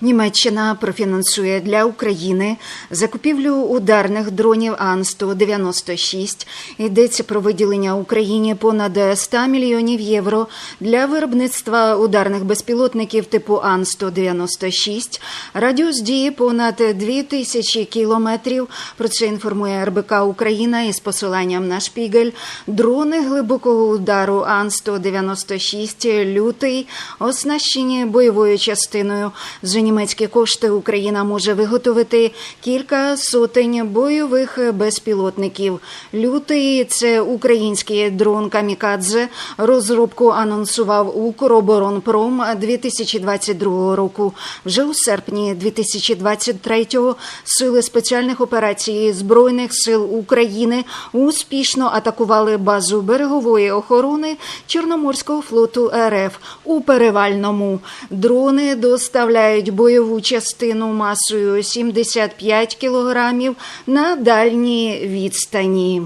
Німеччина профінансує для України закупівлю ударних дронів Ан-196. Йдеться про виділення Україні понад 100 мільйонів євро для виробництва ударних безпілотників типу Ан-196. Радіус дії понад 2000 кілометрів. Про це інформує РБК Україна із посиланням на шпігель. Дрони глибокого удару Ан-196 лютий оснащені бойовою частиною. За німецькі кошти Україна може виготовити кілька сотень бойових безпілотників. Лютий це український дрон Камікадзе. Розробку анонсував Укроборонпром 2022 року. Вже у серпні 2023-го сили спеціальних операцій збройних сил України успішно атакували базу берегової охорони Чорноморського флоту РФ у Перевальному. Дрони доставляють бойову частину масою 75 кілограмів на дальній відстані.